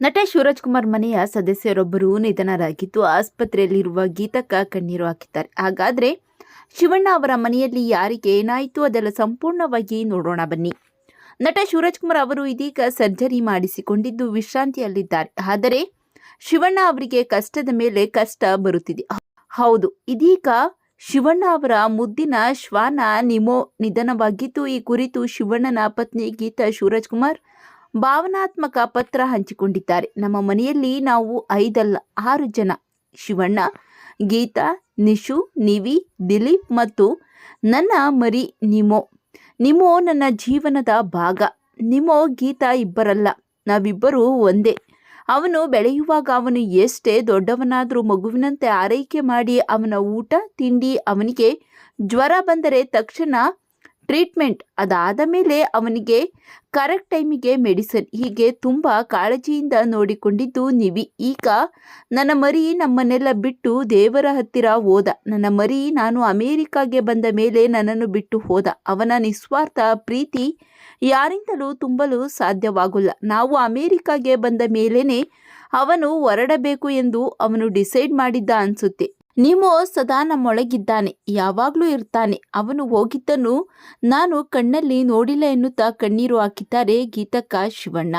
ನಟ ಶಿವರಾಜ್ ಕುಮಾರ್ ಮನೆಯ ಸದಸ್ಯರೊಬ್ಬರು ನಿಧನರಾಗಿದ್ದು ಆಸ್ಪತ್ರೆಯಲ್ಲಿರುವ ಗೀತಕ್ಕ ಕಣ್ಣೀರು ಹಾಕಿದ್ದಾರೆ. ಹಾಗಾದ್ರೆ ಶಿವಣ್ಣ ಅವರ ಮನೆಯಲ್ಲಿ ಯಾರಿಗೆ ಏನಾಯಿತು ಅದೆಲ್ಲ ಸಂಪೂರ್ಣವಾಗಿ ನೋಡೋಣ ಬನ್ನಿ. ನಟ ಶಿವರಾಜ್ ಕುಮಾರ್ ಅವರು ಇದೀಗ ಸರ್ಜರಿ ಮಾಡಿಸಿಕೊಂಡಿದ್ದು ವಿಶ್ರಾಂತಿಯಲ್ಲಿದ್ದಾರೆ. ಆದರೆ ಶಿವಣ್ಣ ಅವರಿಗೆ ಕಷ್ಟದ ಮೇಲೆ ಕಷ್ಟ ಬರುತ್ತಿದೆ. ಹೌದು, ಇದೀಗ ಶಿವಣ್ಣ ಅವರ ಮುದ್ದಿನ ಶ್ವಾನ ನಿಮೋ ನಿಧನವಾಗಿದ್ದು, ಈ ಕುರಿತು ಶಿವಣ್ಣನ ಪತ್ನಿ ಗೀತಾ ಶಿವರಾಜ್ ಕುಮಾರ್ ಭಾವನಾತ್ಮಕ ಪತ್ರ ಹಂಚಿಕೊಂಡಿದ್ದಾರೆ. ನಮ್ಮ ಮನೆಯಲ್ಲಿ ನಾವು ಐದಲ್ಲ, ಆರು ಜನ. ಶಿವಣ್ಣ, ಗೀತಾ, ನಿಶು, ನಿವಿ, ದಿಲೀಪ್ ಮತ್ತು ನನ್ನ ಮರಿ ನಿಮೋ. ನಿಮೋ ನನ್ನ ಜೀವನದ ಭಾಗ. ನಿಮೋ, ಗೀತಾ ಇಬ್ಬರಲ್ಲ. ನಾವಿಬ್ಬರೂ ಒಂದೇ. ಅವನು ಬೆಳೆಯುವಾಗ ಅವನು ಎಷ್ಟೇ ದೊಡ್ಡವನಾದರೂ ಮಗುವಿನಂತೆ ಆರೈಕೆ ಮಾಡಿ ಅವನ ಊಟ, ತಿಂಡಿ ಅವನಿಗೆ ಜ್ವರ ಬಂದರೆ ತಕ್ಷಣ ಟ್ರೀಟ್ಮೆಂಟ್ ಅದಾದ ಮೇಲೆ ಅವನಿಗೆ ಕರೆಕ್ಟ್ ಟೈಮಿಗೆ ಮೆಡಿಸಿನ್ ಹೀಗೆ ತುಂಬ ಕಾಳಜಿಯಿಂದ ನೋಡಿಕೊಂಡಿದ್ದು ನಿವಿ. ಈಗ ನನ್ನ ಮರಿ ನಮ್ಮನ್ನೆಲ್ಲ ಬಿಟ್ಟು ದೇವರ ಹತ್ತಿರ ಹೋದ. ನನ್ನ ಮರಿ ನಾನು ಅಮೇರಿಕಾಗೆ ಬಂದ ಮೇಲೆ ನನ್ನನ್ನು ಬಿಟ್ಟು ಹೋದ. ಅವನ ನಿಸ್ವಾರ್ಥ ಪ್ರೀತಿ ಯಾರಿಂದಲೂ ತುಂಬಲು ಸಾಧ್ಯವಾಗಲ್ಲ. ನಾವು ಅಮೇರಿಕಾಗೆ ಬಂದ ಮೇಲೇ ಅವನು ಹೊರಡಬೇಕು ಎಂದು ಅವನು ಡಿಸೈಡ್ ಮಾಡಿದ್ದ ಅನ್ಸುತ್ತೆ. ನಿಮೋ ಸದಾ ನಮ್ಮೊಳಗಿದ್ದಾನೆ, ಯಾವಾಗಲೂ ಇರ್ತಾನೆ. ಅವನು ಹೋಗಿದ್ದನ್ನು ನಾನು ಕಣ್ಣಲ್ಲಿ ನೋಡಿಲ್ಲ ಎನ್ನುತ್ತಾ ಕಣ್ಣೀರು ಹಾಕಿದ್ದಾರೆ ಗೀತಕ್ಕ ಶಿವಣ್ಣ.